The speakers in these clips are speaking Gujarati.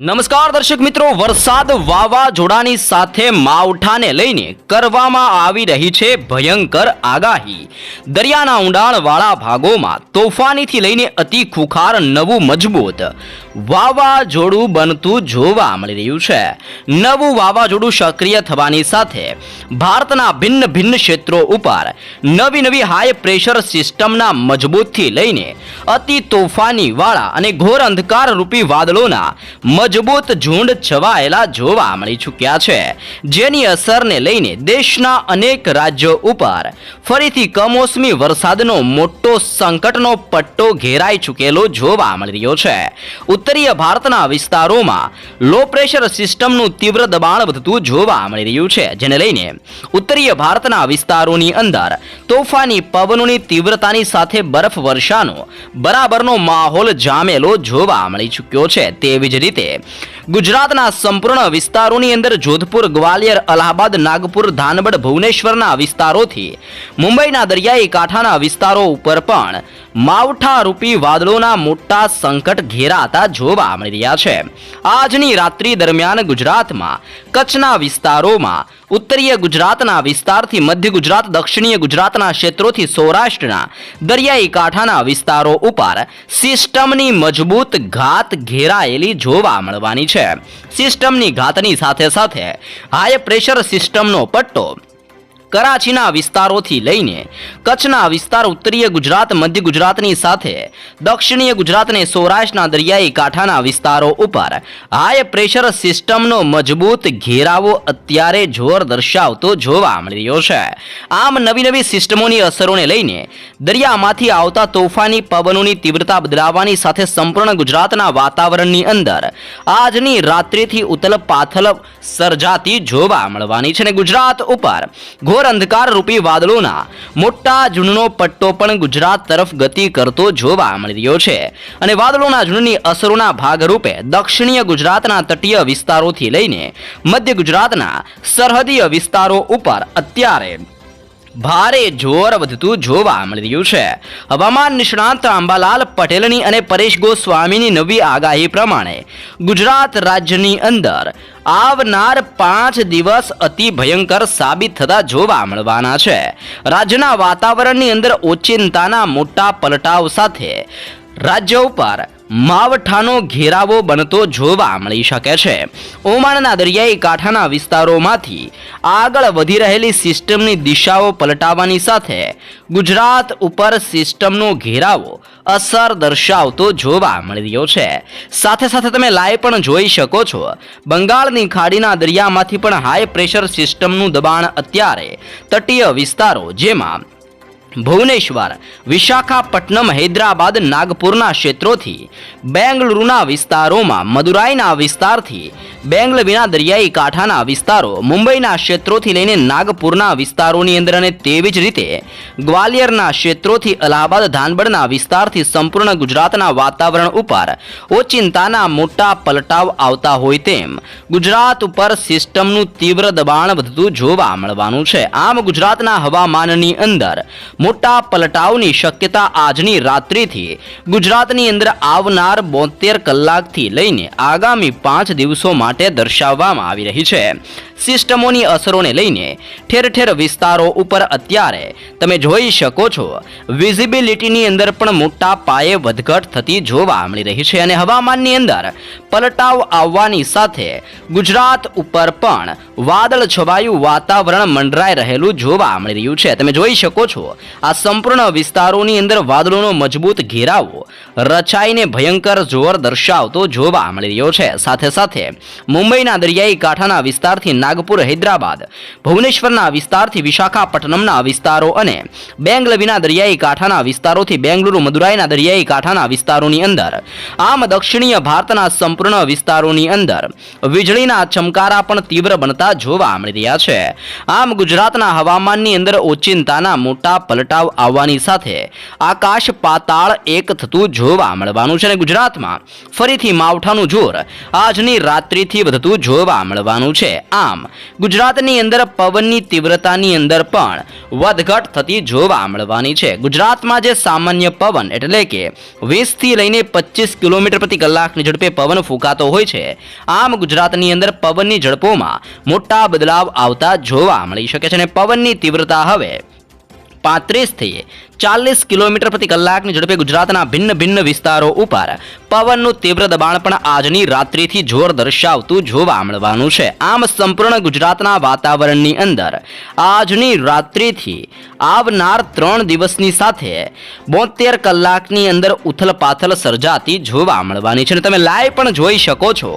નમસ્કાર દર્શક મિત્રો, વરસાદ વાવાઝોડાની સાથે માવઠાને લઈને કરવામાં આવી રહી છે ભયંકર આગાહી. દરિયાના ઊંડાણવાળા ભાગોમાં તોફાનીથી લઈને અતિ ખુખાર નવું મજબૂત. વાવાઝોડું બનતું જોવા મળી રહ્યું છે. નવું વાવાઝોડું સક્રિય થવાની સાથે ભારતના ભિન્ન ભિન્ન ક્ષેત્રો ઉપર નવી નવી હાઈ પ્રેશર સિસ્ટમના મજબૂતથી લઈને અતિ તોફાની વાળા અને ઘોર અંધકાર રૂપી વાદળોના મજબૂત ઝુંડ છવાયેલા જોવા મળી ચૂક્યા છે. જેની અસરને લઈને દેશના અનેક રાજ્યો ઉપર ફરીથી કમોસમી વરસાદનો મોટો સંકટનો પટ્ટો ઘેરાઈ ચૂકેલો જોવા મળી રહ્યો છે. ઉત્તરીય ભારતના વિસ્તારોમાં લો પ્રેશર સિસ્ટમનું તીવ્ર દબાણ વધતું જોવા મળી રહ્યું છે, જેને લઈને ઉત્તરીય ભારતના વિસ્તારોની અંદર તોફાની પવનોની તીવ્રતાની સાથે બરફ વર્ષાનો બરાબરનો માહોલ જામેલો જોવા મળી ચૂક્યો છે. તેવી જ રીતે ગુજરાતના સંપૂર્ણ વિસ્તારોની અંદર જોધપુર, ગ્વાલિયર, અલ્હાબાદ, નાગપુર ધાનબડ ભુવનેશ્વરના વિસ્તારોથી મુંબઈના દરિયાઈ કાંઠાના વિસ્તારો ઉપર પણ માવઠા રૂપી વાદળોના મોટા સંકટ ઘેરાતા જોવા મળી રહ્યા છે. આજની રાત્રિ દરમિયાન ગુજરાતમાં કચ્છના વિસ્તારોમાં ઉત્તરીય ગુજરાતના વિસ્તારથી મધ્ય ગુજરાત, દક્ષિણીય ગુજરાતના ક્ષેત્રોથી સૌરાષ્ટ્રના દરિયાઈ કાંઠાના વિસ્તારો ઉપર સિસ્ટમની મજબૂત ઘાત ઘેરાયેલી જોવા મળવાની છે. સિસ્ટમની ઘાતની સાથે સાથે હાઈ પ્રેશર સિસ્ટમનો પટ્ટો કરાચીના વિસ્તારોથી લઈને કચ્છના વિસ્તાર ઉત્તરીય ગુજરાત, મધ્ય ગુજરાતની સાથે દક્ષિણીય ગુજરાત સૌરાષ્ટ્રના દરિયાઈ કાંઠાના વિસ્તારો ઉપર હાઈ પ્રેશર સિસ્ટમનો મજબૂત ઘેરાવો અત્યારે જોર દર્શાવતો જોવા મળી રહ્યો છે. આમ નવી નવી સિસ્ટમોની અસરોને લઈને દરિયામાંથી આવતા તોફાની પવનોની તીવ્રતા બદલાવાની સાથે સંપૂર્ણ ગુજરાતના વાતાવરણની અંદર આજની રાત્રિથી ઉથલ પાથલ સર્જાતી જોવા મળવાની છે. અને ગુજરાત ઉપર ઘોર અંધકાર વાદળોના મોટા ઝુંડનો પટ્ટો પણ ગુજરાત તરફ ગતિ કરતો જોવા મળી રહ્યો છે. અને વાદળોના ઝુંડની અસરોના ભાગરૂપે દક્ષિણીય ગુજરાતના તટીય વિસ્તારોથી લઈને મધ્ય ગુજરાતના સરહદીય વિસ્તારો ઉપર અત્યારે ભારે જોર વધતું જોવા મળી રહ્યું છે. હવામાન નિષ્ણાંત આંબાલાલ પટેલની અને પરેશ ગોસ્વામીની નવી આગાહી પ્રમાણે ગુજરાત રાજ્યની અંદર આવનાર પાંચ દિવસ અતિ ભયંકર સાબિત થતા જોવા મળવાના છે. રાજ્યના વાતાવરણની અંદર ઓચિંતાના મોટા પલટાવ સાથે રાજ્ય ઉપર માવઠાનો ઘેરાવો બનતો જોવા મળી શકે છે. ઓમાનના દરિયાઈ કાંઠાના વિસ્તારોમાંથી આગળ વધી રહેલી સિસ્ટમની દિશાઓ પલટાવવાની સાથે ગુજરાત ઉપર સિસ્ટમનો ઘેરાવો અસર દર્શાવતો જોવા મળી રહ્યો છે. સાથે સાથે તમે લાઈવ પણ જોઈ શકો છો. બંગાળની ખાડીના દરિયામાંથી પણ હાઈ પ્રેશર સિસ્ટમનું દબાણ અત્યારે તટીય વિસ્તારો જેમાં ભુવનેશ્વર, વિશાખાપટ્ટનમ, હૈદરાબાદ, નાગપુરના ક્ષેત્રોથી, બેંગલુરુના વિસ્તારોમાં, મદુરાઈના વિસ્તારથી બેંગલવીના દરિયાઈ કાંઠાના વિસ્તારો, મુંબઈના ક્ષેત્રોથી લઈને નાગપુરના વિસ્તારોની અંદર અને તેવી જ રીતે, ગ્વાલિયરના ક્ષેત્રોથી અલ્હાબાદ ધાનબડના વિસ્તારથી સંપૂર્ણ ગુજરાતના વાતાવરણ ઉપર ઓચિંતાના મોટા પલટાવ આવતા હોય તેમ, ગુજરાત ઉપર સિસ્ટમનું તીવ્ર દબાણ વધતું જોવા મળવાનું છે. આમ ગુજરાતના હવામાનની અંદર મોટા પલટાવની શક્યતા આજની રાત્રિથી. ગુજરાતની અંદર આવનાર બોતેર કલાકથી લઈને આગામી પાંચ દિવસો માટે દર્શાવવામાં આવી રહી છે. સિસ્ટમોની અસરોને લઈને ઠેર ઠેર વિસ્તારો ઉપર અત્યારે તમે જોઈ શકો છો વિઝિબિલિટીની અંદર પણ મોટા પાયે વધઘટ થતી જોવા મળી રહી છે અને હવામાનની અંદર પલટાવ આવવાની સાથે ગુજરાત ઉપર પણ વાદળ છવાયું વાતાવરણ મંડરાઈ રહેલું જોવા મળી રહ્યું છે. તમે જોઈ શકો છો, આ સંપૂર્ણ વિસ્તારોની અંદર વાદળોનો મજબૂત ઘેરાવો રચાઈને ભયંકર જોર દર્શાવતો જોવા મળી રહ્યો છે. સાથે સાથે મુંબઈના દરિયાઈ કાંઠાના વિસ્તારથી નાગપુર, હૈદરાબાદ. ભુવનેશ્વરના વિસ્તારથી વિશાખાપટ્ટનમના વિસ્તારો અને બેંગલવીના દરિયાઈ કાંઠાના વિસ્તારોથી બેંગલુરુ, મદુરાઈના દરિયાઈ કાંઠાના વિસ્તારોની અંદર. આમ દક્ષિણીય ભારતના સંપૂર્ણ વિસ્તારોની અંદર વીજળીના ચમકારા પણ તીવ્ર બનતા જોવા મળી રહ્યા છે. આમ ગુજરાતના હવામાનની અંદર ઓચિંતાના મોટા પલટાવ આવવાની સાથે આકાશ પાતાળ એક થતું જોવા મળવાનું છે અને ગુજરાતમાં ફરીથી માવઠાનું જોર આજની રાત્રિથી વધતું જોવા મળવાનું છે. આમ આમ. ગુજરાતની અંદર પવનની તીવ્રતાની અંદર પણ વધઘટ થતી જોવા મળવાની છે. ગુજરાતમાં જે સામાન્ય પવન એટલે કે વીસથી લઈને પચીસ કિલોમીટર પ્રતિ કલાકની ઝડપે પવન ફૂંકાતો હોય છે, આમ ગુજરાતની અંદર પવનની ઝડપોમાં મોટા બદલાવ આવતા જોવા મળી શકે છે અને પવનની તીવ્રતા હવે પાંત્રીસથી ચાલીસ કિલોમીટર પ્રતિ કલાકની ઝડપે ગુજરાતના ભિન્ન ભિન્ન વિસ્તારો ઉપર પવનનું તીવ્ર દબાણ પણ આજની રાત્રિથી જોર દર્શાવતું જોવા મળવાનું છે. આમ સંપૂર્ણ ગુજરાતના વાતાવરણની અંદર આજની રાત્રિથી આવનાર ત્રણ દિવસની સાથે બોતેર કલાકની અંદર ઉથલપાથલ સર્જાતી જોવા મળવાની છે. અને તમે લાઈવ પણ જોઈ શકો છો.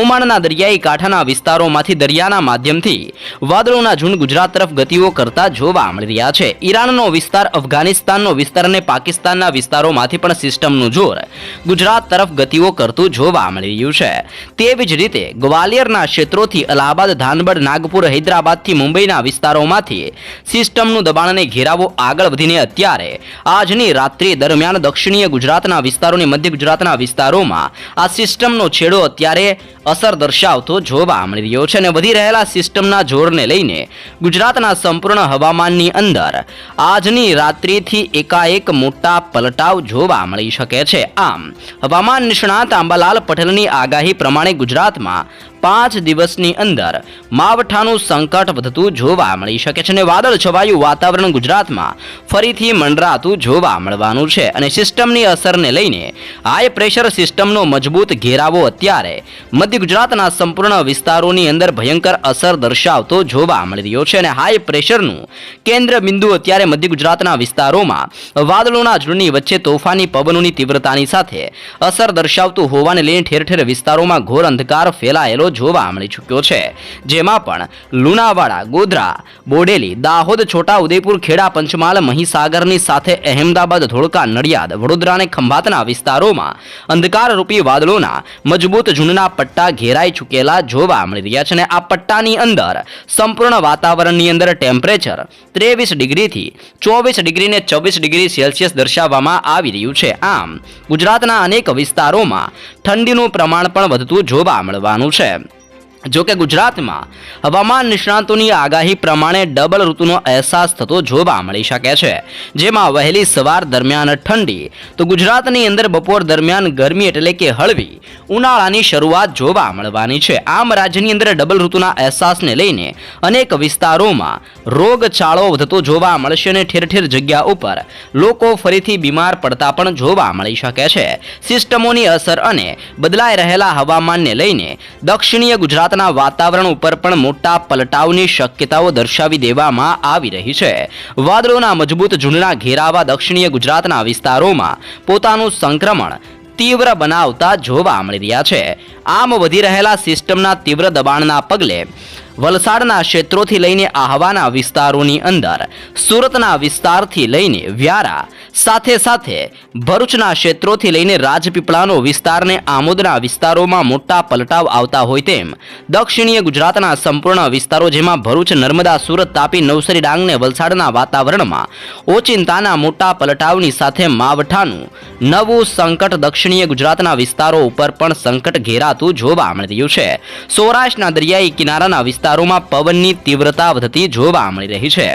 ઓમાણના દરિયાઈ કાંઠાના વિસ્તારોમાંથી દરિયાના માધ્યમથી વાદળોના ઝુંડ ગુજરાત તરફ ગતિઓ કરતા જોવા મળી રહ્યા છે. ઈરાનનો વિસ્તાર અફઘાનિસ્તાનનો વિસ્તાર અને પાકિસ્તાનના વિસ્તારોમાંથી પણ સિસ્ટમનું જોર ગુજરાત તરફ ગતિઓ કરતું જોવા મળી રહ્યું છે. તેવી જ રીતે ગ્વાલિયરના ક્ષેત્રોથી અલ્હાબાદ, ધાનબડ, નાગપુર, હૈદરાબાદથી મુંબઈના વિસ્તારોમાંથી સિસ્ટમનું દબાણને ઘેરાવો આગળ વધીને અત્યારે આજની રાત્રિ દરમિયાન દક્ષિણીય ગુજરાતના વિસ્તારોની મધ્ય ગુજરાતના વિસ્તારોમાં આ સિસ્ટમનો છેડો અત્યારે અસર દર્શાવતો જોવા મળી રહ્યો છે અને વધી રહેલા સિસ્ટમના જોરને લઈને ગુજરાતના સંપૂર્ણ હવામાનની અંદર આજની રાત્રિથી એકાએક મોટા પલટાવ જોવા મળી શકે છે. આમ, હવામાન નિષ્ણાત આંબાલાલ પટેલની આગાહી પ્રમાણે ગુજરાતમાં પાંચ દિવસની અંદર માવઠાનું સંકટ વધતું જોવા મળી શકે છે અને વાદળ છવાયું વાતાવરણ ગુજરાતમાં ફરીથી મંડરાતું જોવા મળવાનું છે. અને સિસ્ટમની અસરને લઈને હાઈ પ્રેશર સિસ્ટમનો મજબૂત ઘેરાવો અત્યારે મધ્ય ગુજરાતના સંપૂર્ણ વિસ્તારોની અંદર ભયંકર અસર દર્શાવતો જોવા મળી રહ્યો છે. અને હાઈ પ્રેશરનું કેન્દ્ર બિંદુ અત્યારે મધ્ય ગુજરાતના વિસ્તારોમાં વાદળોના ઝૂંડની વચ્ચે તોફાની પવનોની તીવ્રતાની સાથે અસર દર્શાવતું હોવાને લઈને ઠેર ઠેર વિસ્તારોમાં ઘોર અંધકાર ફેલાયેલો જોવા મળી ચૂક્યો છે. જેમાં પણ લુણાવાડા, ગોધરા, બોડેલી, દાહોદ છોટા ઉદેપુર ખેડા, પંચમહાલ, મહીસાગરની સાથે અહેમદાબાદ, ધોળકા, નડિયાદ, વડોદરા અને ખંભાતના વિસ્તારોમાં અંધકારરૂપી વાદળોના મજબૂત ઝૂંડના પટ્ટા ઘેરાઈ ચૂકેલા જોવા મળી રહ્યા છે અને આ પટ્ટાની અંદર સંપૂર્ણ વાતાવરણની અંદર ટેમ્પરેચર ત્રેવીસ ડિગ્રીથી ચોવીસ ડિગ્રીને ચોવીસ ડિગ્રી સેલ્સિયસ દર્શાવવામાં આવી રહ્યું છે. આમ ગુજરાતના અનેક વિસ્તારોમાં ઠંડીનું પ્રમાણ પણ વધતું જોવા મળવાનું છે. જો કે ગુજરાતમાં હવામાન નિષ્ણાતોની આગાહી પ્રમાણે ડબલ ઋતુનો અહેસાસ થતો જોવા મળી શકે છે. જેમાં વહેલી સવાર દરમિયાન ઠંડી, તો ગુજરાતની અંદર બપોર દરમિયાન ગરમી એટલે કે હળવી, ઉનાળાની શરૂઆત જોવા મળવાની છે. આમ રાજ્યની અંદર ડબલ ઋતુના અહેસાસને લઈને અનેક વિસ્તારોમાં રોગચાળો વધતો જોવા મળશે અને ઠેર ઠેર જગ્યા ઉપર લોકો ફરીથી બીમાર પડતા પણ જોવા મળી શકે છે. સિસ્ટમોની અસર અને બદલાઈ રહેલા હવામાનને લઈને દક્ષિણીય ગુજરાતના વાતાવરણ ઉપર પણ મોટા પલટાવની શક્યતાઓ દર્શાવી દેવામાં આવી રહી છે. વાદળોના મજબૂત ઝુંડના ઘેરાવા દક્ષિણીય ગુજરાતના વિસ્તારોમાં પોતાનું સંક્રમણ તીવ્ર બનાવતા જોવા મળી રહ્યા છે. આમ વધી રહેલા સિસ્ટમના તીવ્ર દબાણના પગલે વલસાડના ક્ષેત્રોથી લઈને આહવાના વિસ્તારોની અંદર સુરતના વિસ્તારથી લઈને વ્યારા સાથે સાથે ભરૂચના ક્ષેત્રોથી લઈને રાજપીપળાનો વિસ્તારને આમોદના વિસ્તારોમાં મોટા પલટાવ આવતા હોય તેમ. દક્ષિણીય ગુજરાતના સંપૂર્ણ વિસ્તારો જેમાં ભરૂચ, નર્મદા, સુરત, તાપી, નવસારી, ડાંગને વલસાડના વાતાવરણમાં ઓચિંતાના મોટા પલટાવની સાથે માવઠાનું નવું સંકટ દક્ષિણીય ગુજરાતના વિસ્તારો ઉપર પણ સંકટ ઘેરાતું જોવા મળી રહ્યું છે. સૌરાષ્ટ્રના દરિયાઈ કિનારાના વિસ્તારોમાં પવનની તીવ્રતા વધતી જોવા મળી રહી છે.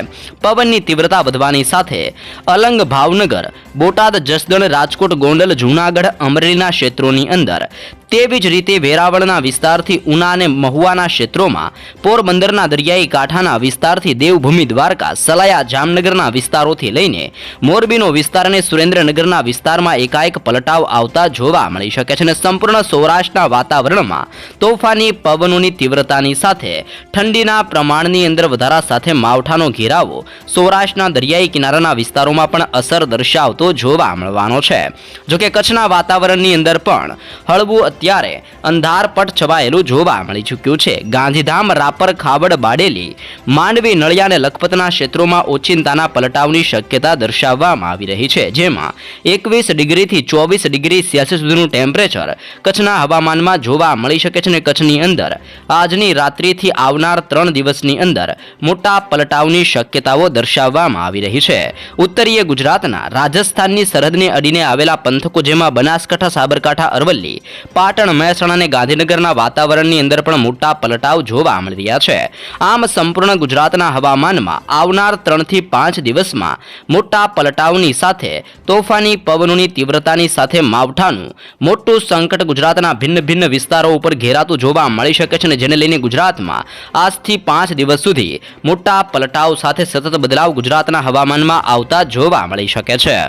પવનની તીવ્રતા વધવાની સાથે અલંગ ભાવનગર, બોટાદ જસદણ રાજકોટ ગોંડલ જૂનાગઢ અમરેલીના ક્ષેત્રોની અંદર તેવી જ રીતે વેરાવળના વિસ્તારથી ઉના અને મહુવાના ક્ષેત્રોમાં પોરબંદરના દરિયાઈ કાંઠાના વિસ્તારથી દેવભૂમિ દ્વારકા, સલાયા જામનગરના વિસ્તારોથી લઈને મોરબીનો વિસ્તાર અને સુરેન્દ્રનગરના વિસ્તારમાં એકાએક પલટાવ આવતા જોવા મળી શકે છે અને સંપૂર્ણ સૌરાષ્ટ્રના વાતાવરણમાં તોફાની પવનોની તીવ્રતાની સાથે ઠંડીના પ્રમાણની અંદર વધારા સાથે માવઠાનો ઘેરાવો સૌરાષ્ટ્રના દરિયાઈ કિનારાના વિસ્તારોમાં પણ અસર દર્શાવતો જોવા મળવાનો છે. જોકે કચ્છના વાતાવરણની અંદર પણ હળવું અત્યારે અંધારપટ છવાયેલું જોવા મળી ચૂક્યું છે. ગાંધીધામ રાપર ખાવડ બાડેલી માંડવી નળિયા લખપતના ક્ષેત્રોમાં ઓચિંતાના પલટાવની શક્યતા દર્શાવવામાં આવી રહી છે. જેમાં એકવીસ ડિગ્રીથી ચોવીસ ડિગ્રી સેલ્સિયસ સુધીનું ટેમ્પરેચર કચ્છના હવામાનમાં જોવા મળી શકે છે અને કચ્છની અંદર આજની રાત્રિથી આવનાર ત્રણ દિવસની અંદર મોટા પલટાવની શક્યતાઓ દર્શાવવામાં આવી રહી છે. ઉત્તરીય ગુજરાતના રાજસ્થાનની સરહદને અડીને આવેલા પંથકો જેમાં બનાસકાંઠા, સાબરકાંઠા, અરવલ્લી પાટણ, મહેસાણા અને ગાંધીનગરના વાતાવરણની અંદર પણ મોટા પલટાવ જોવા મળી રહ્યા છે. આમ સંપૂર્ણ ગુજરાતના હવામાનમાં આવનાર ત્રણથી પાંચ દિવસમાં મોટા પલટાવની સાથે તોફાની પવનોની તીવ્રતાની સાથે માવઠાનું મોટું સંકટ ગુજરાતના ભિન્ન ભિન્ન વિસ્તારો ઉપર ઘેરાતું જોવા મળી શકે છે અને જેને લઈને ગુજરાતમાં આજથી પાંચ દિવસ સુધી મોટા પલટાવ સાથે સતત બદલાવ ગુજરાતના હવામાનમાં આવતા જોવા મળી શકે છે.